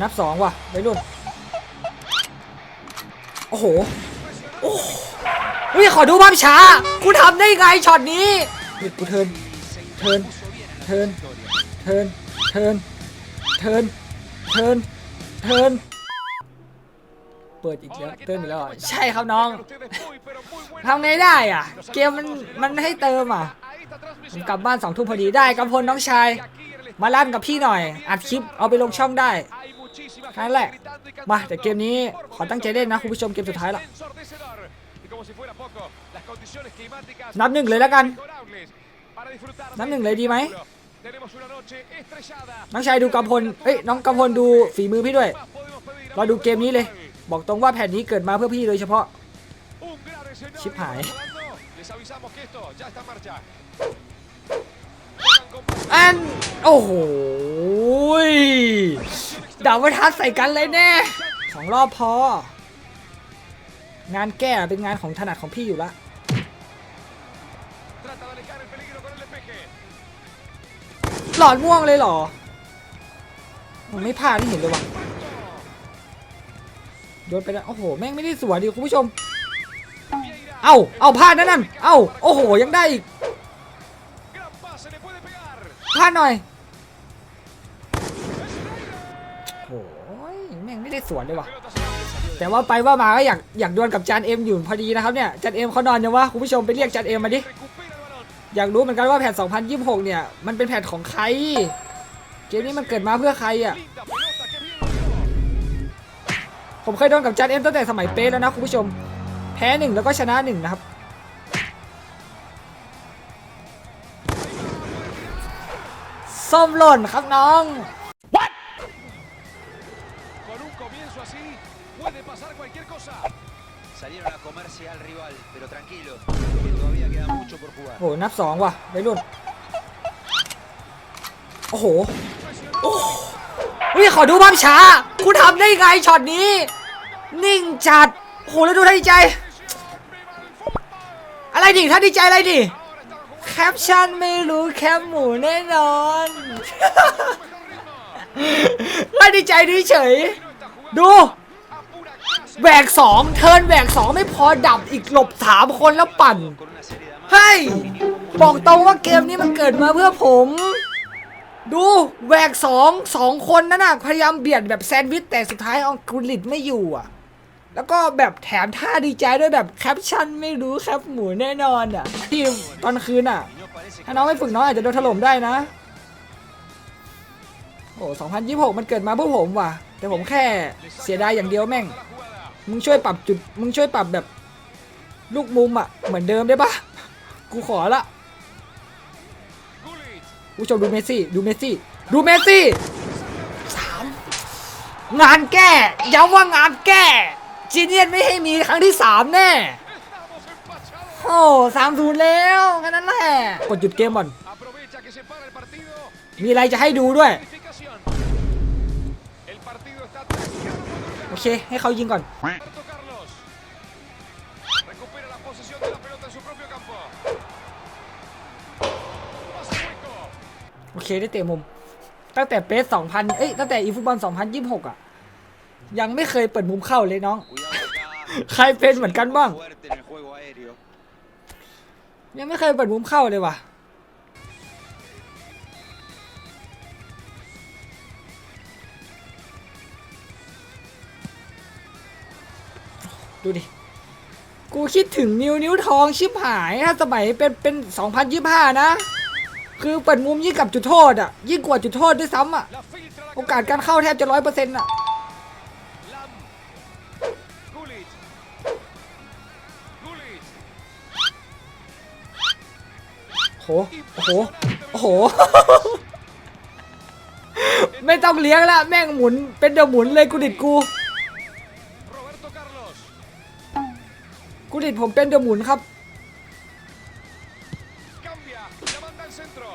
หนับสองว่ะไปรุ่น โอ้โห โอ้โหเฮ้ยขอดูภาพช้า กูทำได้ไงช็อตนี้เฮ้ยกูเทิร์นเทิร์นเทิร์นเทิร์นเทิร์นเทิร์นเทิร์นเทิร์นเปิดอีกแล้วเติมอีกแล้วเหรอใช่ครับน้องทำไงได้อะ เกมมันมันให้เติมอะผมกลับบ้านสองทุ่มพอดีได้กำพลน้องชาย มาลั่นกับพี่หน่อย อัดคลิปเอาไปลงช่องได้แค่นั้นแหละ มาแต่เกมนี้ขอตั้งใจเล่นนะคุณผู้ชมเกมสุดท้ายละนับหนึ่งเลยแล้วกัน นับหนึ่งเลยดีไหมน้องชายดูกำพล เอ้ยน้องกำพลดูฝีมือพี่ด้วย เราดูเกมนี้เลย บอกตรงว่าแผ่นนี้เกิดมาเพื่อพี่โดยเฉพาะ ชิบหาย อัน โอ้โหดาวทัดใส่กันเลยแน่สองรอบพอ งานแก้เป็นงานของถนัดของพี่อยู่ละหลอดม่วงเลยเหรอ มันไม่พลาดที่เห็นเลยว่ะโดนไปแล้ว โอ้โห แม่งไม่ได้สวยดิคุณผู้ชม เอ้าเอาพลาดนั่นนั่นเอ้าโอ้โห ยังได้อีกาหน่อยโอ้ยแม่งไม่ได้สวนเลยว่ะ แต่ว่าไปว่ามาก็อยากอยากดวลกับจานเอ็มอยู่พอดีนะครับเนี่ยจานเอ็มเขานอนยังวะคุณผู้ชมไปเรียกจานเอ็มมาดิอยากรู้เหมือนกันว่าแผ่น2026 เนี่ย มันเป็นแผ่นของใคร เกมนี้มันเกิดมาเพื่อใครอะผมเคยโดนกับจานเอ็มตั้งแต่สมัยเป๊ะแล้วนะคุณผู้ชม แพ้หนึ่งแล้วก็ชนะหนึ่งนะครับ ส้มหล่นครับน้อง Con un comienzo así, puede pasar cualquier cosa. Salieron a comerse al rival, pero tranquilo, que todavía queda mucho por jugar. โอ้โหนับสองว่ะไปรุ่น โอ้โห โอ้โหเฮ้ยขอดูภาพช้า คุณทำได้ไงช็อตนี้ นิ่งจัด โอ้โหแล้วดูท่าดีใจ อะไรดิท่าดีใจอะไรดิ แคปชั่นไม่รู้แคปหมูแน่นอนท่าดีใจดีเฉย ดูแหวกสองเทินแหวกสองไม่พอดับอีกหลบสามคนแล้วปั่น Con una serie de amagas. เฮ้บอกตรงว่าเกมนี้มันเกิดมาเพื่อผม ดูแหวกสองสองคนนั่นน่ะพยายามเบียดแบบแซนด์วิชแต่สุดท้ายอากุลิตไม่อยู่อะ แล้วก็แบบแถมท่าดีใจด้วยแบบแคปชั่นไม่รู้แคปหมูแน่นอนอะที่ตอนคืนอะ Y no parece ถ้าน้องไม่ฝึกน้องอาจจะโดนถล่มได้นะโอ้2026มันเกิดมาเพื่อผมว่ะ แต่ผมแค่เสียดายอย่างเดียวแม่ง มึงช่วยปรับจุด มึงช่วยปรับแบบ ลูกมุมอะ เหมือนเดิมได้ปะกูขอละ Gullit, ผู้ชมดูเมสซี่ ดูเมสซี่ ดูเมสซี่สามงานแก้ย้ำว่างานแก้ จีเนียนไม่ให้มีครั้งที่สามแน่ โอ้สามศูนย์แล้วแค่นั้นแหละ กดหยุดเกมก่อน มีอะไรจะให้ดูด้วย โอเค ให้เขายิงก่อน โอเค ได้เตะมุม ตั้งแต่เปสองพันเอ้ย ตั้งแต่อีฟุตบอลสองพันยี่สิบหกอะ ยังไม่เคยเปิดมุมเข้าเลยน้อง ใครเป็นเหมือนกันบ้าง ยังไม่เคยเปิดมุมเข้าเลยว่ะ ดูดิ กูคิดถึงนิ้วนิ้วทองชิบหายถ้าสมัยเป็นเป็น 2025 นะ คือเปิดมุมยิ่งกับจุดโทษอะ ยิ่งกว่าจุดโทษด้วยซ้ำอะ โอกาสการเข้าแทบจะร้อยเปอร์เซ็นต์อะ Lam. Gullit. Gullit. โหโอ้โห โอ้โห ไม่ต้องเลี้ยงละแม่งหมุน เป็นเดยวหมุนเลยกูดิดกู Roberto Carlos. กูดิดผมเป็นเดยวหมุนครับ Cambia. La manda al centro.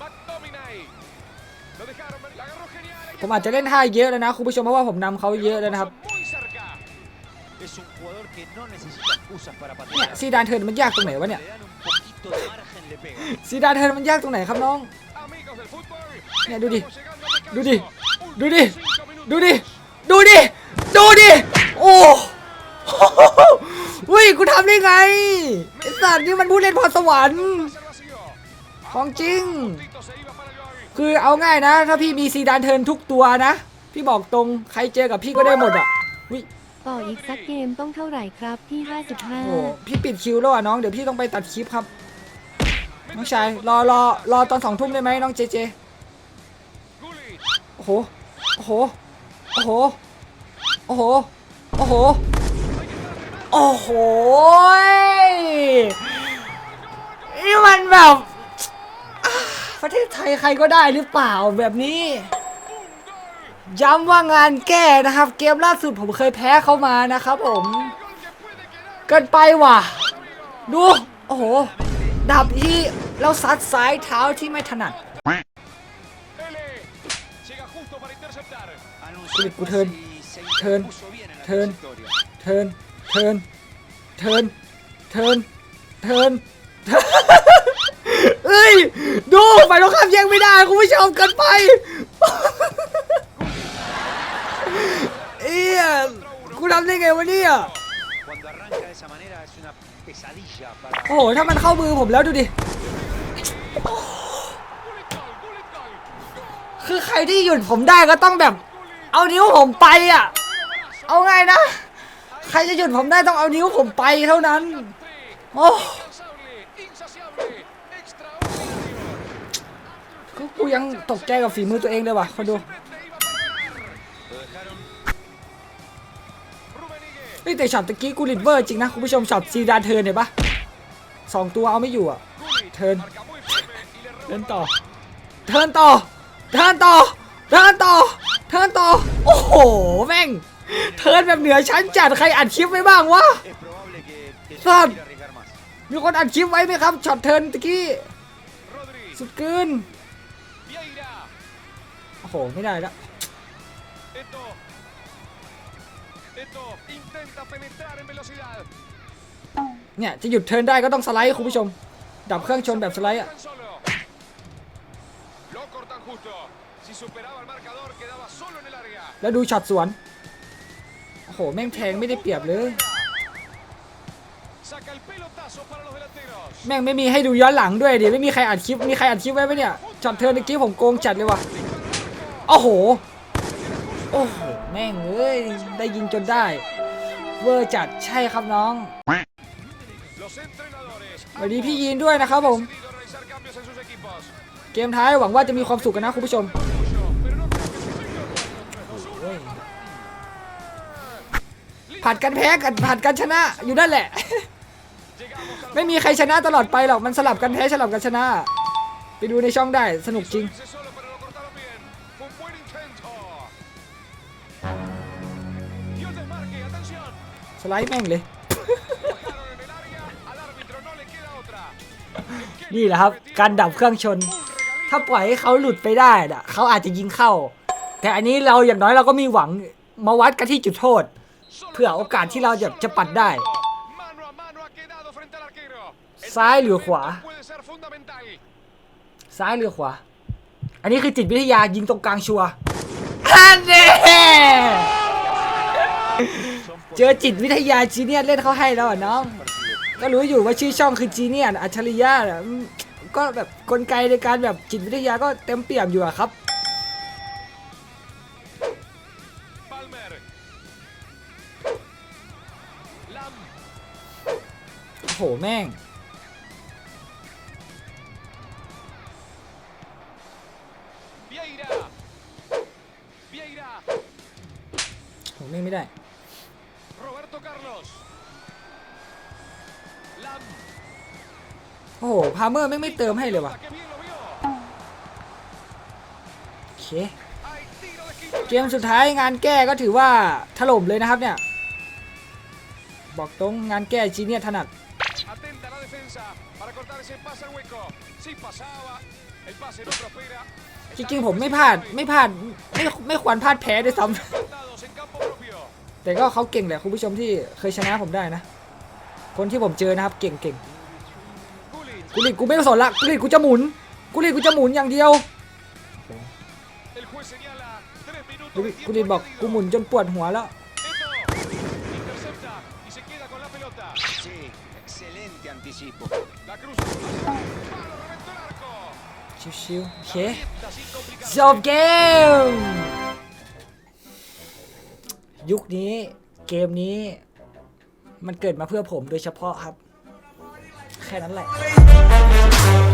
McTominay. ผมอาจจะเล่นท่าเยอะแล้วนะคุณผู้ชมเพราะว่าผมนำเขาเยอะแล้วนะครับ Muy cerca. Es un jugador que no necesita excusas para เนี่ย patear. ซีดานเทิร์นมันยากตรงไหนวะเนี่ย Le dan un poquito de margen, le pega. ซีดานเทิร์นมันยากตรงไหนครับน้อง Amigo clásicos del fútbol. Mira, Dudi. Estamos llegando al descanso. Dudi. Últimos Dudi. cinco minutos. ดูดิดูดิดูดิโอ้เฮ้ยกูทำได้ไงไอสัตว์นี่มันผู้เล่นพรสวรรค์ Pase al vacío. ของจริง คือเอาง่ายนะ ถ้าพี่มีซีดานเทิร์นทุกตัวนะ พี่บอกตรงใครเจอกับพี่ก็ได้หมดอะวิต่ออีกสักเกมต้องเท่าไหร่ครับที่โอ้โหพี่ปิดคิวแล้วอะน้องเดี๋ยวพี่ต้องไปตัดคลิปครับ น้องชายรอรอรอตอนสองทุ่มได้ไหมน้องเจเจ Gullit. โอ้โหโอ้โหโอ้โหโอ้โหโอ้โหโอ้โหนี่มันแบบอ่า ประเทศไทยใครก็ได้หรือเปล่าแบบนี้ ย้ำว่างานแก้นะครับ เกมล่าสุดผมเคยแพ้เขามานะครับผม เกินไปว่ะ ดู โอ้โห ดับที่แล้วซัดซ้ายเท้าที่ไม่ถนัดคุณกูเทิร์นเทินเทินเทิร์นเทิร์นเทิร์นเทิร์นเทิร์นเทิร์น เอ้ย ดูไปตรงข้ามแย่งไม่ได้คุณผู้ชมกินไปเอียกูทำได้ไงวะเนี่ยโอ้โห ถ้ามันเข้ามือผมแล้วดูดิ คือใครที่หยุดผมได้ก็ต้องแบบ เอานิ้วผมไปอะ เอาไงนะ ใครจะหยุดผมได้ต้องเอานิ้วผมไปเท่านั้น โอ้ กูกูยังตกใจกับฝีมือตัวเองเลยว่ะคนดู Frente iba para ganar. lo dejaron Rummenigge. เฮ้ยแต่ช็อตตะกี้กูลิดเวอร์จริงนะคุณผู้ชมช็อตซีดานเทิร์นเห็นปะสองตัวเอาไม่อยู่อะ Gullit. Turn. Marca muy firme y le เทิร์นต่อ เทิร์นต่อ เทิร์นต่อ เทิร์นต่อ เทิร์นต่อ โอ้โห แม่ง เทิร์นแบบเหนือชั้นจัดใครอัดคลิปไว้บ้างวะ Es probable que, que no Sam. quiera arriesgar más. มีคนอัดคลิปไว้ไหมครับช็อตเทิร์นตะกี้ สุดเกิน โอ้โหไม่ได้ละ Esto. Esto intenta penetrar en velocidad. เนี่ยจะหยุดเทิร์นได้ก็ต้องสไลด์คุณผู้ชม ดับเครื่องชนแบบสไลด์อะ Tan solo. Lo cortan justo. Si superaba el marcador, quedaba solo en el área. แล้วดูช็อตสวน โอ้โห แม่งแทงไม่ได้เปรียบเลย Saca el pelotazo para los delanteros. แม่งไม่มีให้ดูย้อนหลังด้วยดิไม่มีใครอัดคลิป มีใครอัดคลิปไว้ไหมเนี่ย ช็อตเทิร์นตะกี้ผมโกงจัดเลยว่ะ โอ้โห โอ้โห แม่งเอ้ย ได้ยิงจนได้ เวอร์จัดใช่ครับน้อง วัสดีพี่ยีนด้วยนะครับผม เกมท้ายหวังว่าจะมีความสุขกันนะคุณผู้ชมผัดกันแพ้กันผัดกันชนะอยู่นั่นแหละ ไม่มีใครชนะตลอดไปหรอก มันสลับกันแพ้สลับกันชนะ ไปดูในช่องได้สนุกจริง un buen intento. Y el desmarque, atención. สไลด์แม่งเลย Bajaron en el área. Al árbitro no le queda otra. นี่แหละครับ การดับเครื่องชน ถ้าปล่อยให้เขาหลุดไปได้น่ะเขาอาจจะยิงเข้า แต่อันนี้เราอย่างน้อยเราก็มีหวังมาวัดกันที่จุดโทษ เพื่อโอกาสที่เราจะจะปัดได้ Mano a mano ha quedado frente al arquero. El ซ้ายหรือขวา puede ser fundamental. ซ้ายหรือขวา อันนี้คือจิตวิทยายิงตรงกลางชัวร์อันเน่เจอจิตวิทยาจีเนียสเล่นเขาให้แล้วอะน้อง ก็รู้อยู่ว่าชื่อช่องคือจีเนียสอัจฉริยะน่ะอืมก็แบบกลไกในการแบบจิตวิทยาก็เต็มเปี่ยมอยู่อะครับ Palmer. Lam. โอ้โหแม่ง Vieira. โหแม่งไม่ได้ Roberto Carlos. Lam. โอ้โห พาเมอร์แม่งไม่เติมให้เลยว่ะ Que bien lo vio. โอเค Hay tiro de esquina. เกมสุดท้ายงานแก้ก็ถือว่าถล่มเลยนะครับเนี่ย บอกตรงงานแก้จีเนียสถนัด Atenta la defensa para cortar ese pase al hueco. Si pasaba, el pase no prospera. จริงๆผมไม่พลาดไม่พลาดไม่ไม่ควรพลาดแพ้ด้วยซ้ Plantados en campo propio. ำแต่ก็เขาเก่งแหละคุณผู้ชมที่เคยชนะผมได้นะ คนที่ผมเจอนะครับเก่งเก่ง Gullit. กูหลีดกูไม่สนละกูหลีดกูจะหมุนกูหลีดกูจะหมุนอย่างเดียว juez señala tres minutos ดู de ดิ tiempo กูดินบอก añadido. กูหมุนจนปวดหัวแล้ว ชิวๆโอเคจบเกม ยุคนี้เกมนี้ มันเกิดมาเพื่อผมโดยเฉพาะครับ แค่นั้นแหละ